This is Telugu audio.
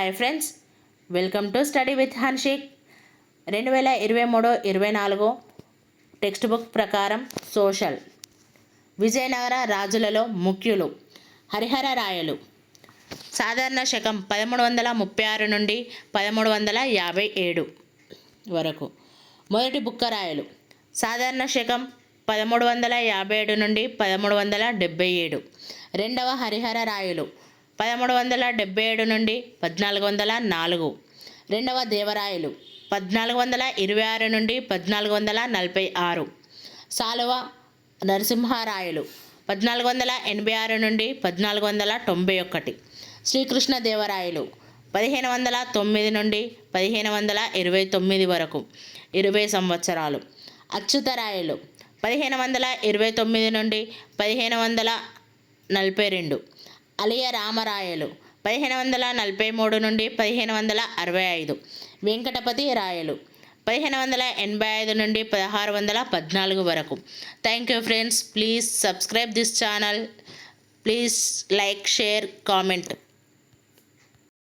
Hi friends welcome to study with Hanshik. రెండు వేల ఇరవై మూడు ఇరవై నాలుగు టెక్స్ట్ బుక్ ప్రకారం సోషల్. విజయనగర రాజులలో ముఖ్యులు హరిహర రాయలు. సాధారణ శకం పదమూడు వందల ముప్పై ఆరు నుండి పదమూడు వందల యాభై ఏడు వరకు. మొదటి బుక్కరాయలు సాధారణ శకం పదమూడు వందల యాభై ఏడు నుండి పదమూడు వందల డెబ్బై ఏడు. రెండవ హరిహర రాయలు. పదమూడు వందల డెబ్బై ఏడు నుండి పద్నాలుగు వందల నాలుగు. రెండవ దేవరాయలు పద్నాలుగు వందల ఇరవై ఆరు నుండి పద్నాలుగు వందల నలభై ఆరు. సాలువ నరసింహారాయలు పద్నాలుగు వందల ఎనభై ఆరు నుండి పద్నాలుగు వందల తొంభై ఒకటి. శ్రీకృష్ణదేవరాయలు పదిహేను వందల తొమ్మిది నుండి పదిహేను వందల ఇరవై తొమ్మిది వరకు ఇరవై సంవత్సరాలు. అచ్యుతరాయలు పదిహేను వందల ఇరవై తొమ్మిది నుండి పదిహేను వందల నలభై రెండు. అలియ రామరాయలు. పదిహేను వందల నలభై మూడు నుండి పదిహేను వందల అరవై ఐదు. వెంకటపతి రాయలు. పదిహేను వందల ఎనభై ఐదు నుండి పదహారు వందల పద్నాలుగు వరకు. Thank you friends please subscribe this channel please like share comment